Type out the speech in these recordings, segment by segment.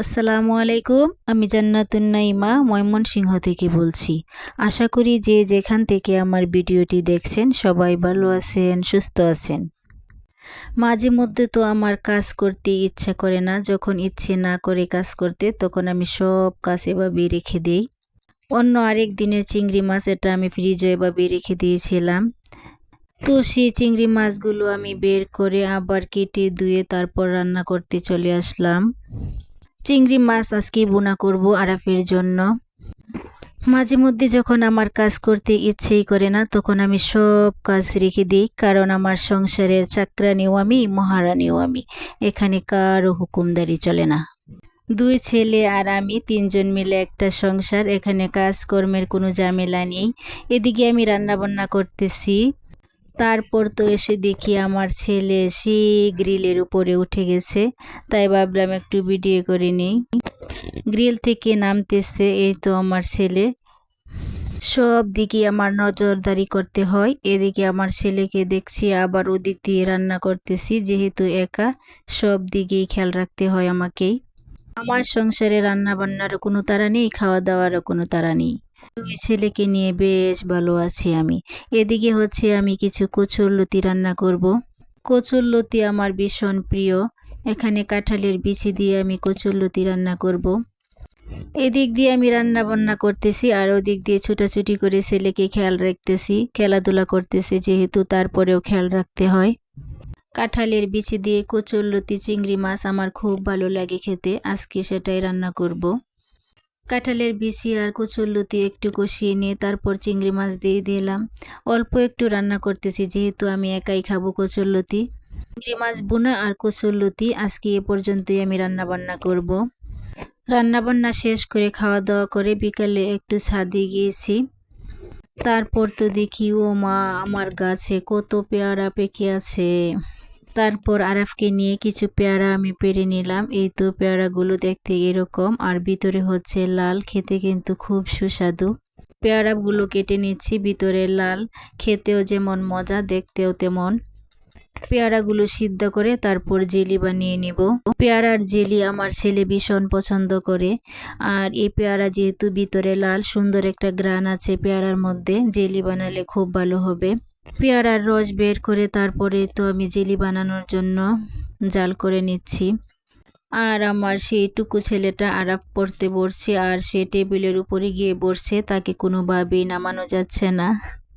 আসসালামু আলাইকুম, আমি জান্নাতুন নাইমা ময়মনসিংহ থেকে বলছি। আশা করি যে যেখান থেকে আমার ভিডিওটি দেখছেন সবাই ভালো আছেন, সুস্থ আছেন। মাঝে মধ্যে তো আমার কাজ করতে ইচ্ছা করে না, যখন ইচ্ছে না করে কাজ করতে, তখন আমি সব কাজ এভাবেই রেখে দিই। অন্য আরেক দিনের চিংড়ি মাছ, এটা আমি ফ্রিজে এভাবেই রেখে দিয়েছিলাম। তো সেই চিংড়ি মাছগুলো আমি বের করে আবার কেটে ধুয়ে তারপর রান্না করতে চলে আসলাম। চিংড়ি মাছ আজকে বোনা করব আরাফের জন্য। মাঝে মধ্যে যখন আমার কাজ করতে ইচ্ছেই করে না, তখন আমি সব কাজ রেখে দিই, কারণ আমার সংসারের চাকরানিও আমি, মহারানিও আমি। এখানে কারও হুকুমদারি চলে না। দুই ছেলে আর আমি তিনজন মিলে একটা সংসার, এখানে কাজকর্মের কোনো ঝামেলা নেই। এদিকে আমি রান্নাবান্না করতেছি। তারপর তো এসে দেখি আমার ছেলে সেই গ্রিলের উপরে উঠে গেছে। তাই ভাবলাম একটু ভিডিও করে নিই। গ্রিল থেকে নামতেছে এই তো আমার ছেলে। সব দিকে আমার নজরদারি করতে হয়। এদিকে আমার ছেলেকে দেখছি, আবার ওদিক দিয়ে রান্না করতেছি, যেহেতু একা। সব দিকেই খেয়াল রাখতে হয় আমাকেই। আমার সংসারে রান্না বান্নারও কোনো তারা নেই খাওয়া দাওয়ারও কোনো তারা নেই। দুই ছেলেকে নিয়ে বেশ ভালো আছি আমি এদিকে হচ্ছে আমি কিছু কচুর লতি রান্না করব। কচুর লতি আমার ভীষণ প্রিয় এখানে কাঁঠালের বিচি দিয়ে আমি কচুর লতি রান্না করব। এদিক দিয়ে আমি রান্না বান্না করতেছি আর ওদিক দিয়ে ছুটাছুটি করে ছেলেকে খেয়াল রাখতেছি, খেলাধুলা করতেছি যেহেতু তারপরেও খেয়াল রাখতে হয় কাঁঠালের বিচি দিয়ে কচুর লতি চিংড়ি মাছ আমার খুব ভালো লাগে খেতে, আজকে সেটাই রান্না করব। কাঁঠালের বিচি আর কচুরলতি একটু কষিয়ে নিয়ে তারপর চিংড়ি মাছ দিয়ে দিলাম। অল্প একটু রান্না করতেছি, যেহেতু আমি একাই খাব কচুরলতি চিংড়ি মাছ বোনা আর কচুরলতি আজকে এ পর্যন্তই আমি রান্না বান্না করব। রান্নাবান্না শেষ করে খাওয়া দাওয়া করে বিকালে একটু ছাদে গিয়েছি। তারপর তো দেখি ও মা আমার গাছে কত পেয়ারা পেকে আছে। তারপর আরাফকে নিয়ে কিছু পেয়ারা আমি পেরে নিলাম। এই তো পেয়ারাগুলো দেখতে এরকম, আর ভিতরে হচ্ছে লাল, খেতে কিন্তু খুব সুস্বাদু। পেয়ারাগুলো কেটে নিচ্ছি, ভিতরে লাল, খেতেও যেমন মজা, দেখতেও তেমন। পেয়ারাগুলো সিদ্ধ করে তারপর জেলি বানিয়ে নিব। পেয়ারার জেলি আমার ছেলে ভীষণ পছন্দ করে। আর এই পেয়ারা যেহেতু ভিতরে লাল, সুন্দর একটা গ্রান আছে পেয়ারার মধ্যে, জেলি বানালে খুব ভালো হবে। পেয়ারার রস বের করে তারপরে তো আমি জেলি বানানোর জন্য জাল করে নিচ্ছি। আর আমার সেই টুকু ছেলেটা আরাপ পড়তে বসছে আর সে টেবিলের উপরে গিয়ে বসছে, তাকে কোনোভাবেই নামানো যাচ্ছে না।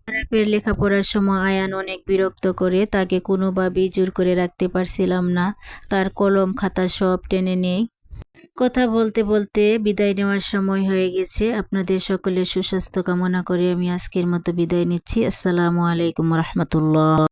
আরাপের লেখাপড়ার সময় আয়ান অনেক বিরক্ত করে, তাকে কোনোভাবেই জোর করে রাখতে পারছিলাম না। তার কলম খাতা সব টেনে নেই কথা বলতে বলতে বিদায় নেওয়ার সময় হয়ে গেছে। আপনাদের সকলের সুস্বাস্থ্য কামনা করে আমি আজকের মতো বিদায় নিচ্ছি। আসসালামু আলাইকুম রহমতুল্লাহ।